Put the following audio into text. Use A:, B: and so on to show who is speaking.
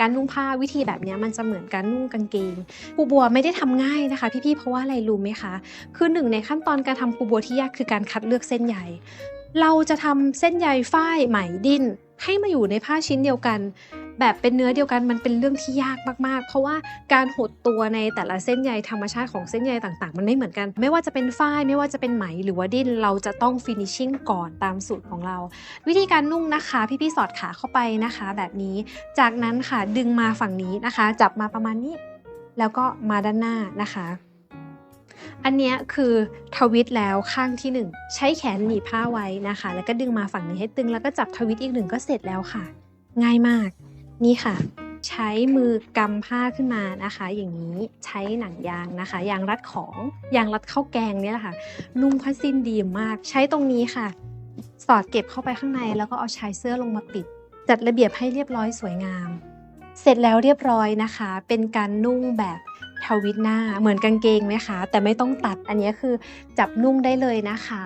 A: การนุ่งผ้าวิธีแบบนี้มันจะเหมือนการนุ่งกางเกงปูบัวไม่ได้ทำง่ายนะคะพี่ๆเพราะว่าอะไรรู้ไหมคะคือหนึ่งในขั้นตอนการทำปูบัวที่ยากคือการคัดเลือกเส้นใยเราจะทำเส้นใยฝ้ายไหมดิ้นให้มาอยู่ในผ้าชิ้นเดียวกัน แบบเป็นเนื้อเดียวกันมันเป็นเรื่องที่ยากมากๆ เพราะว่าการหดตัวในแต่ละเส้นใยธรรมชาติของเส้นใยต่างๆ มันไม่เหมือนกัน ไม่ว่าจะเป็นฝ้ายไม่ว่าจะเป็นไหมหรือว่าดิ้นเราจะต้องฟินิชชิ่งก่อนตามสูตรของเรา วิธีการนุ่งนะคะพี่ๆสอดขาเข้าไปนะคะ แบบนี้ จากนั้นค่ะดึงมาฝั่งนี้นะคะ จับมาประมาณนี้ แล้วก็มาด้านหน้านะคะอันนี้คือทวิตแล้วข้างที่หนึ่งใช้แขนหนีบผ้าไว้นะคะ แล้วก็ดึงมาฝั่งนี้ให้ตึงแล้วก็จับทวิตอีกหนึ่งก็เสร็จแล้วค่ะ ง่ายมาก นี่ค่ะ ใช้มือกำผ้าขึ้นมานะคะ อย่างนี้ใช้หนังยางนะคะ ยางรัดของยางรัดข้าวแกงเนี่ยแหละค่ะนุ่งผ้าสิ้นดีมาก ใช้ตรงนี้ค่ะ สอดเก็บเข้าไปข้างในแล้วก็เอาชายเสื้อลงมาปิด จัดระเบียบให้เรียบร้อยสวยงาม เสร็จแล้วเรียบร้อยนะคะ เป็นการนุ่งแบบทวิตหน้าเหมือนกางเกงไหมคะ แต่ไม่ต้องตัดอันนี้คือจับนุ่งได้เลยนะคะ